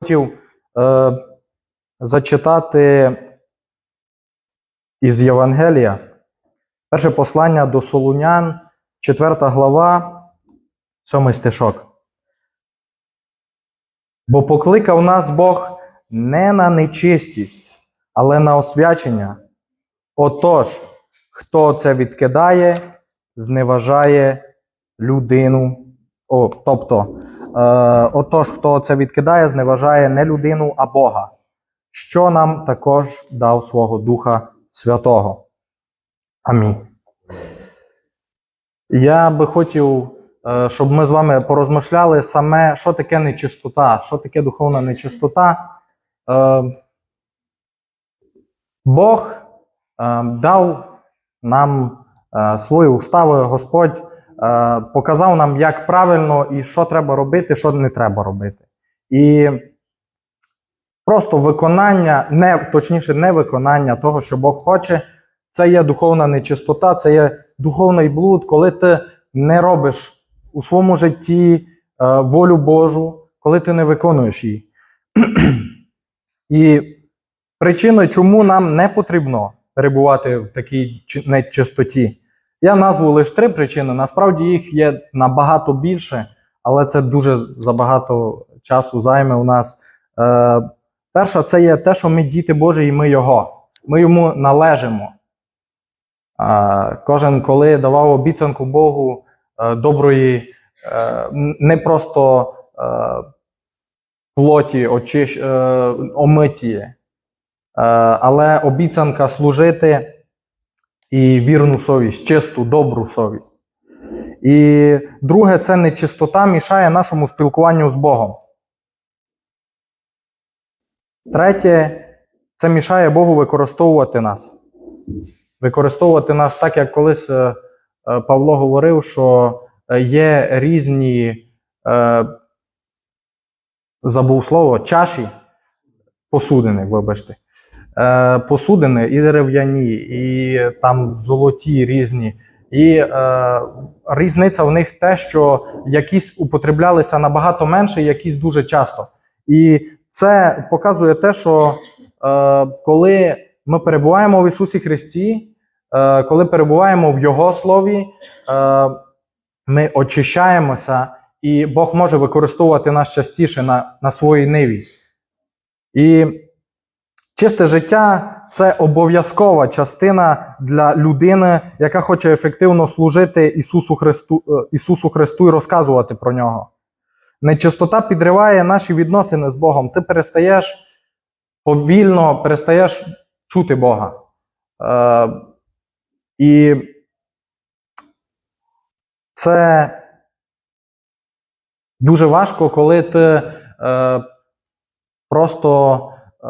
хотів е, зачитати із Євангелія. Перше послання до Солунян, 4 глава, 7 стишок. Бо покликав нас Бог не на нечистість, але на освячення. Отож, хто це відкидає, зневажає людину. О, тобто, отож, хто це відкидає, зневажає не людину, а Бога, що нам також дав свого Духа Святого. Амінь. Я би хотів, е, щоб ми з вами порозмишляли саме, що таке нечистота, що таке духовна нечистота. Е, Бог е, дав нам е, свої устави, Господь е, показав нам, як правильно і що треба робити, що не треба робити. І просто виконання, не, точніше, не виконання того, що Бог хоче, це є духовна нечистота, це є духовний блуд, коли ти не робиш у своєму житті е, волю Божу, коли ти не виконуєш її. І причиною, чому нам не потрібно перебувати в такій чи- нечистоті, я назву лише три причини. Насправді їх є набагато більше, але це дуже забагато часу займе у нас. Е, перша це є те, що ми діти Божі, і ми Його. Ми йому належимо. Е, кожен, коли давав обіцянку Богу е, доброї, е, не просто е, плоті очищ, е, омиті, е, але обіцянка служити і вірну совість, чисту, добру совість. І друге, це нечистота мішає нашому спілкуванню з Богом. Третє, це мішає Богу використовувати нас. Використовувати нас так, як колись е, е, Павло говорив, що е, є різні, забув слово, чаші, посудини, вибачте. Е, посудини і дерев'яні, і там золоті різні. І е, різниця в них те, що якісь употреблялися набагато менше, якісь дуже часто. І це показує те, що е, коли ми перебуваємо в Ісусі Христі, е, коли перебуваємо в Його Слові, е, ми очищаємося, і Бог може використовувати нас частіше на, на своїй ниві. І чисте життя це обов'язкова частина для людини, яка хоче ефективно служити Ісусу Христу, е, Ісусу Христу і розказувати про нього. Нечистота підриває наші відносини з Богом. Ти перестаєш повільно перестаєш чути Бога. Е, і це дуже важко, коли ти е, просто е,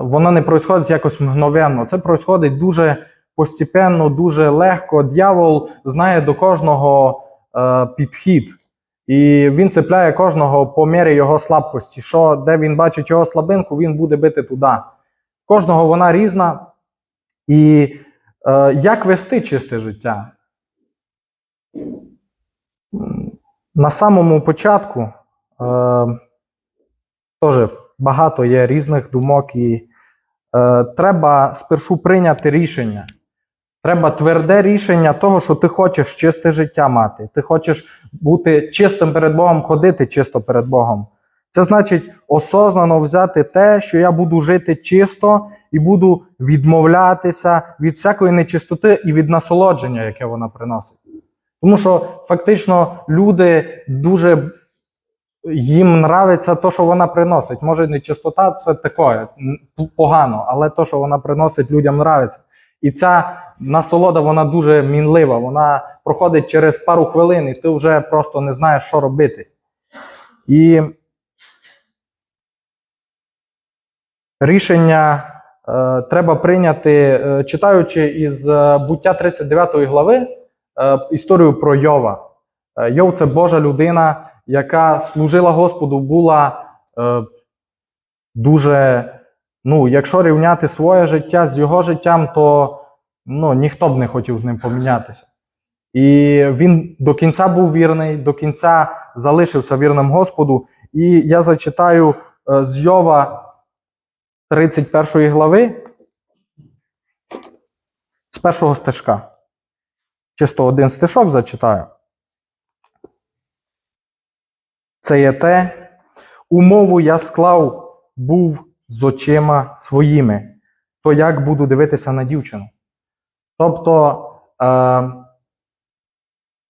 воно не происходить якось мгновенно. Це происходить дуже постепенно, дуже легко. Дьявол знає до кожного е, підхід. І він цепляє кожного по мірі його слабкості. Що, де він бачить його слабинку, він буде бити туди. Кожного вона різна. І е, як вести чисте життя? На самому початку е, теж багато є різних думок, і е, треба спершу прийняти рішення. Треба тверде рішення того, що ти хочеш чисте життя мати. Ти хочеш бути чистим перед Богом, ходити чисто перед Богом. Це значить осознано взяти те, що я буду жити чисто і буду відмовлятися від всякої нечистоти і від насолодження, яке вона приносить. Тому що фактично люди дуже їм нравиться те, що вона приносить. Може, нечистота це таке погано, але те, що вона приносить, людям нравиться. І ця насолода, вона дуже мінлива. Вона проходить через пару хвилин, і ти вже просто не знаєш, що робити. І рішення е, треба прийняти, е, читаючи із е, буття 39 глави е, історію про Йова. Е, Йов це Божа людина, яка служила Господу, була е, дуже. Ну, якщо рівняти своє життя з його життям, то ну, ніхто б не хотів з ним помінятися. І він до кінця був вірний, до кінця залишився вірним Господу. І я зачитаю е, з Йова 31 глави, з першого стежка. Чисто один стишок зачитаю. Це є те, умову я склав був з очима своїми, то як буду дивитися на дівчину. Тобто е,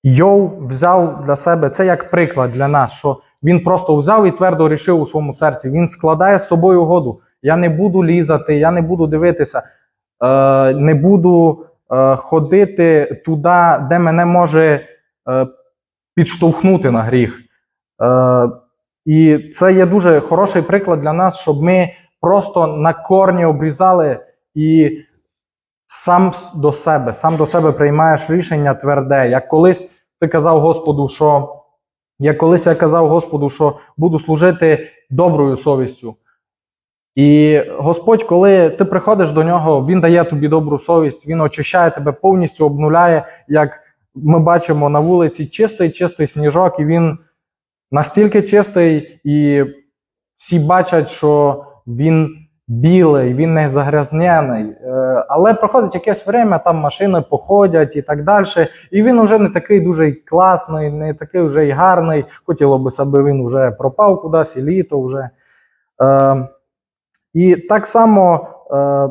Йов взяв для себе це як приклад для нас, що він просто взяв і твердо рішив у своєму серці. Він складає з собою угоду. Я не буду лізати, я не буду дивитися, е, не буду е, ходити туди, де мене може е, підштовхнути на гріх. Е, і це є дуже хороший приклад для нас, щоб ми просто на корні обрізали і сам до себе, сам до себе приймаєш рішення тверде. Як колись ти казав Господу, що як колись я казав Господу, що буду служити доброю совістю. І Господь, коли ти приходиш до нього, Він дає тобі добру совість, Він очищає тебе повністю, обнуляє, як ми бачимо на вулиці, чистий, чистий сніжок, і він настільки чистий, і всі бачать, що він білий, він не загрязнений. Е, Але проходить якесь время, там машини походять і так далі. І він вже не такий дуже класний, не такий вже й гарний. Хотіло б, аби він вже пропав кудись, і літо вже. Е, І так само е,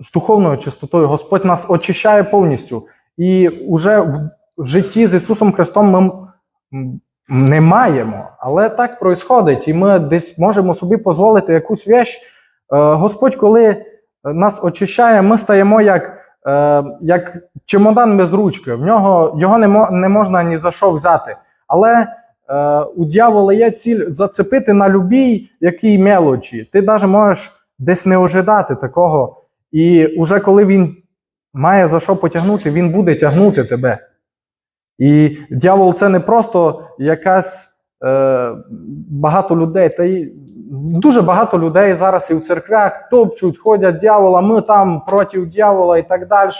з духовною чистотою Господь нас очищає повністю. І вже в, житті з Ісусом Христом ми не маємо. Але так происходить, і ми десь можемо собі дозволити якусь вещь. Е, Господь, коли нас очищає, ми стаємо як, е, як чемодан без ручки. В нього його не, не можна ні за що взяти. Але е, у дьявола є ціль зацепити на любій якій мелочі. Ти навіть можеш десь не ожидати такого. І уже коли він має за що потягнути, він буде тягнути тебе. І дьявол це не просто якась е, багато людей, та й дуже багато людей зараз і в церквях топчуть, ходять дьявола, ми там проти дьявола і так далі.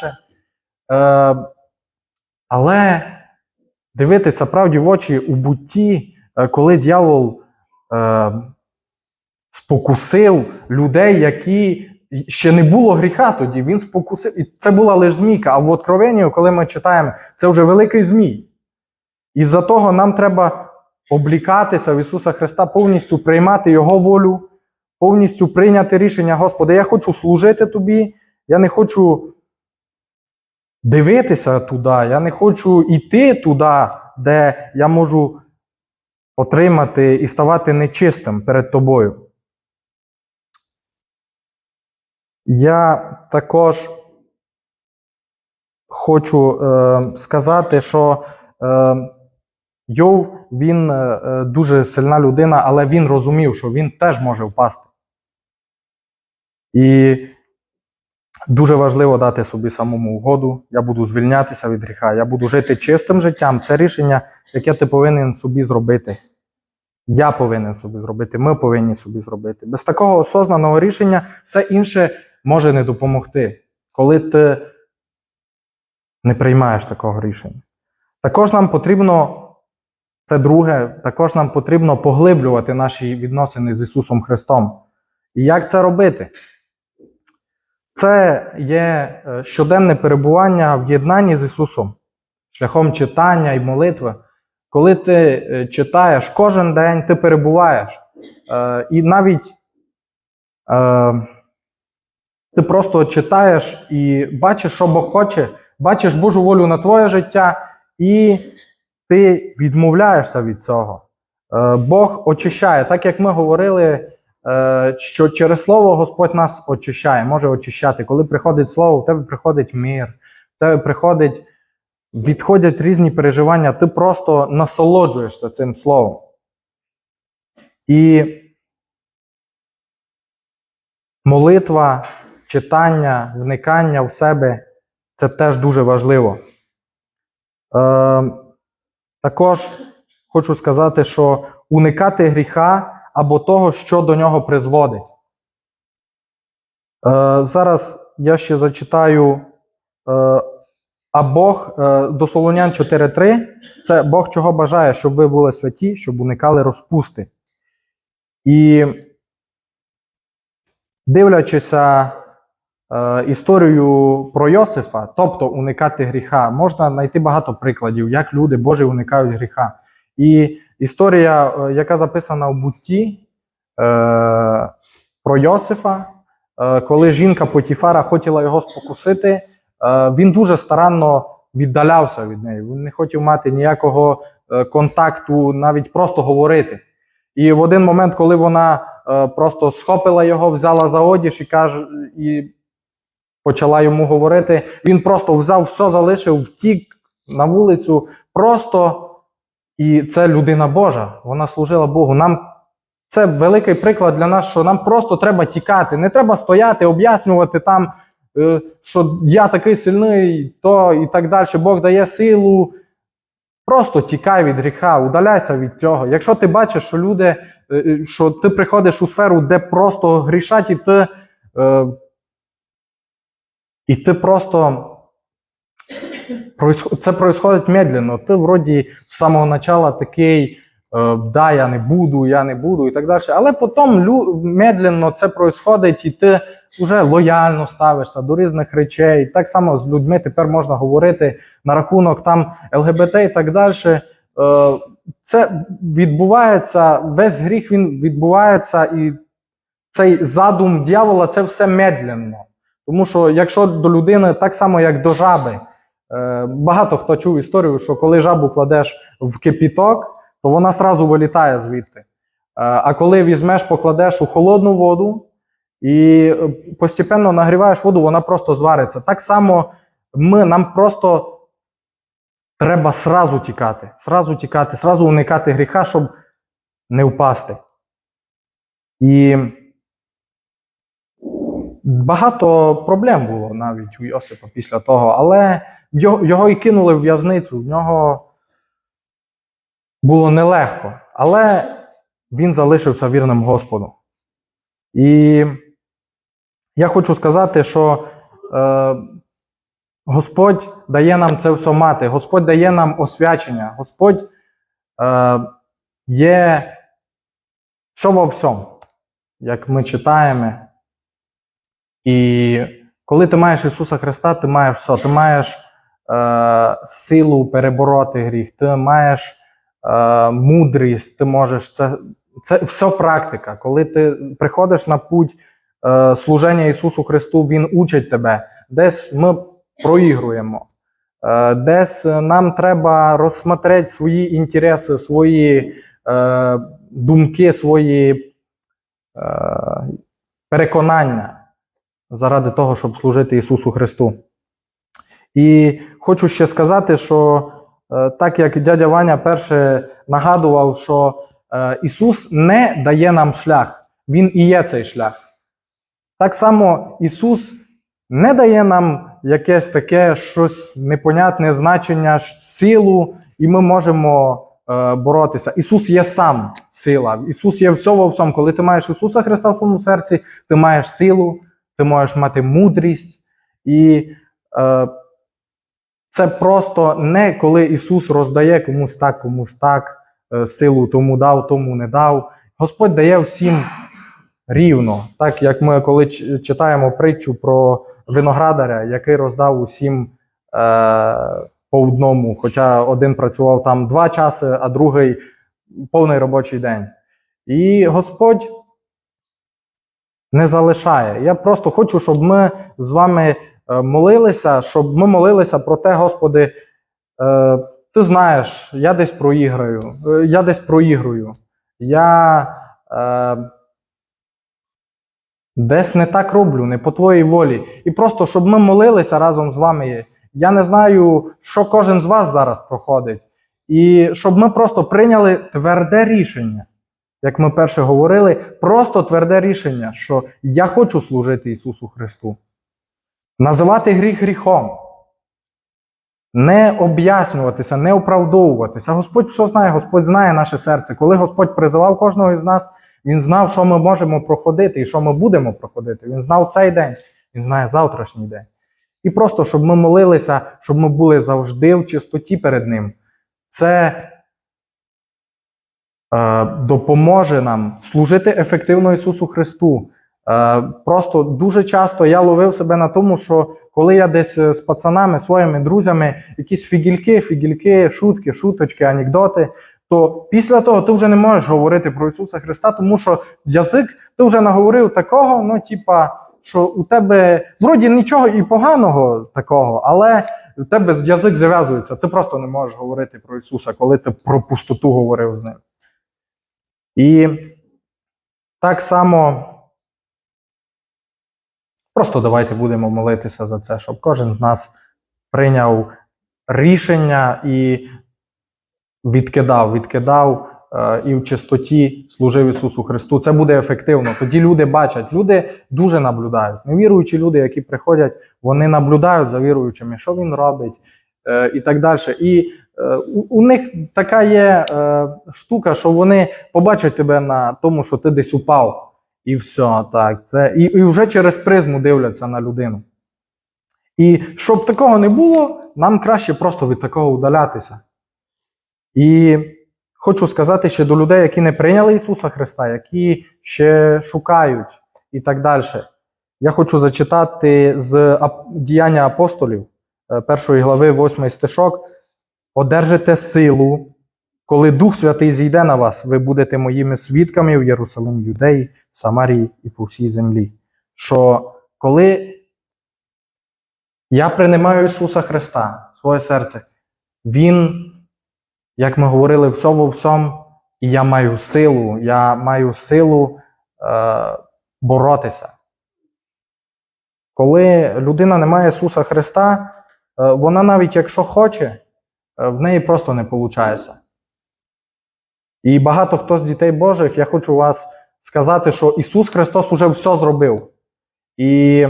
Е, але дивитися правді в очі у бутті, е, коли дьявол е, спокусив людей, які ще не було гріха тоді, він спокусив. І це була лише змійка. А в Откровенні, коли ми читаємо, це вже великий змій. І за того нам треба облікатися в Ісуса Христа, повністю приймати Його волю, повністю прийняти рішення, Господи, я хочу служити Тобі, я не хочу дивитися туди, я не хочу йти туди, де я можу отримати і ставати нечистим перед тобою. Я також хочу е, сказати, що е, Йов він е, дуже сильна людина, але він розумів, що він теж може впасти. І дуже важливо дати собі самому угоду. Я буду звільнятися від гріха, я буду жити чистим життям. Це рішення, яке ти повинен собі зробити. Я повинен собі зробити, ми повинні собі зробити. Без такого осознаного рішення все інше може не допомогти, коли ти не приймаєш такого рішення. Також нам потрібно, це друге, також нам потрібно поглиблювати наші відносини з Ісусом Христом. І як це робити? Це є е, щоденне перебування в єднанні з Ісусом, шляхом читання і молитви. Коли ти е, читаєш кожен день, ти перебуваєш. Е, І навіть ти просто читаєш і бачиш, що Бог хоче, бачиш Божу волю на твоє життя, і ти відмовляєшся від цього. Е, Бог очищає, так як ми говорили, е, що через слово Господь нас очищає, може очищати. Коли приходить слово, в тебе приходить мир, в тебе приходить, відходять різні переживання, ти просто насолоджуєшся цим словом. І молитва, читання, вникання в себе це теж дуже важливо. Е, також хочу сказати, що уникати гріха або того, що до нього призводить. Е, зараз я ще зачитаю. Е, а Бог е, до Солонян 4.3 це Бог чого бажає, щоб ви були святі, щоб уникали розпусти. І дивлячися історію про Йосифа, тобто уникати гріха, можна знайти багато прикладів, як люди Божі уникають гріха. І історія, е, яка записана в бутті е, про Йосифа, е, коли жінка Потіфара хотіла його спокусити, е, він дуже старанно віддалявся від неї. Він не хотів мати ніякого е, контакту, навіть просто говорити. І в один момент, коли вона е, просто схопила його, взяла за одіж і каже, і почала йому говорити, він просто взяв все, залишив, втік на вулицю. Просто і це людина Божа. Вона служила Богу. Нам це великий приклад для нас, що нам просто треба тікати. Не треба стояти, об'яснювати там, е, що я такий сильний, то і так далі. Бог дає силу. Просто тікай від гріха, удаляйся від цього. Якщо ти бачиш, що люди, е, е, що ти приходиш у сферу, де просто грішать, і ти, і ти просто це происходить медленно. Ти вроді з самого начала такий, е, да, я не буду, я не буду, і так далі. Але потім медленно це происходить, і ти вже лояльно ставишся до різних речей. Так само з людьми тепер можна говорити на рахунок там ЛГБТ і так далі. Е, Це відбувається, весь гріх він відбувається, і цей задум дьявола це все медленно. Тому що якщо до людини, так само як до жаби, е, багато хто чув історію, що коли жабу кладеш в кипіток, то вона сразу вилітає звідти. Е, А коли візьмеш, покладеш у холодну воду і е, постепенно нагріваєш воду, вона просто звариться. Так само ми, нам просто треба сразу тікати, сразу тікати, сразу уникати гріха, щоб не впасти. І багато проблем було навіть у Йосипа після того, але його, його і кинули в в'язницю. В нього було нелегко, але він залишився вірним Господу. І я хочу сказати, що е, Господь дає нам це все мати, Господь дає нам освячення, Господь е, є все во всьому, як ми читаємо. І коли ти маєш Ісуса Христа, ти маєш все. Ти маєш е, силу перебороти гріх, ти маєш е, мудрість, ти можеш це. Це все практика. Коли ти приходиш на путь е, служення Ісусу Христу, Він учить тебе. Десь ми проігруємо, е, десь нам треба розсмотрети свої інтереси, свої е, думки, свої е, переконання заради того, щоб служити Ісусу Христу. І хочу ще сказати, що е, так як дядя Ваня перше нагадував, що е, Ісус не дає нам шлях, Він і є цей шлях. Так само Ісус не дає нам якесь таке щось непонятне значення, силу, і ми можемо е, боротися. Ісус є сам сила. Ісус є все во всьому. Коли ти маєш Ісуса Христа в своєму серці, ти маєш силу, ти можеш мати мудрість. І е, це просто не коли Ісус роздає комусь так, комусь так, е, силу тому дав, тому не дав. Господь дає всім рівно. Так як ми коли читаємо притчу про виноградаря, який роздав усім е, по одному, хоча один працював там два часи, а другий повний робочий день. І Господь не залишає. Я просто хочу, щоб ми з вами е, молилися, щоб ми молилися про те, Господи, е, ти знаєш, я десь проіграю, е, я десь проігрую. Я е, десь не так роблю, не по твоїй волі. І просто, щоб ми молилися разом з вами. Я не знаю, що кожен з вас зараз проходить. І щоб ми просто прийняли тверде рішення, як ми перше говорили, просто тверде рішення, що я хочу служити Ісусу Христу. Називати гріх гріхом. Не об'яснюватися, не оправдовуватися. Господь все знає, Господь знає наше серце. Коли Господь призивав кожного із нас, Він знав, що ми можемо проходити і що ми будемо проходити. Він знав цей день, Він знає завтрашній день. І просто, щоб ми молилися, щоб ми були завжди в чистоті перед Ним. Це допоможе нам служити ефективно Ісусу Христу, Е, просто дуже часто я ловив себе на тому, що коли я десь е, з пацанами, своїми друзями, якісь фігільки, фігільки, шутки, шуточки, анекдоти, то після того ти вже не можеш говорити про Ісуса Христа, тому що язик ти вже наговорив такого, ну, типа, що у тебе вроді нічого і поганого такого, але у тебе язик зав'язується. Ти просто не можеш говорити про Ісуса, коли ти про пустоту говорив з ним. І так само. Просто давайте будемо молитися за це, щоб кожен з нас прийняв рішення і відкидав, відкидав е, і в чистоті служив Ісусу Христу. Це буде ефективно. Тоді люди бачать, люди дуже наблюдають. Невіруючі люди, які приходять, вони наблюдають за віруючими, що він робить е, і так далі. І у, у них така є е, штука, що вони побачать тебе на тому, що ти десь упав. І все, так. Це, і, і вже через призму дивляться на людину. І щоб такого не було, нам краще просто від такого удалятися. І хочу сказати ще до людей, які не прийняли Ісуса Христа, які ще шукають і так далі. Я хочу зачитати з діяння апостолів, е, першої глави, 8 стишок. Одержите силу, коли Дух Святий зійде на вас, ви будете моїми свідками в Єрусалимі, Юдеї, Самарії і по всій землі. Що коли я приймаю Ісуса Христа в своє серце, Він, як ми говорили, во всьому, і я маю силу, я маю силу е, боротися. Коли людина не має Ісуса Христа, е, вона навіть якщо хоче, в неї просто не виходить. І багато хто з дітей Божих, я хочу вас сказати, що Ісус Христос уже все зробив. І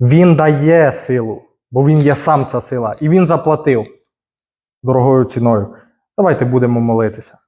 Він дає силу, бо Він є сам ця сила. І Він заплатив дорогою ціною. Давайте будемо молитися.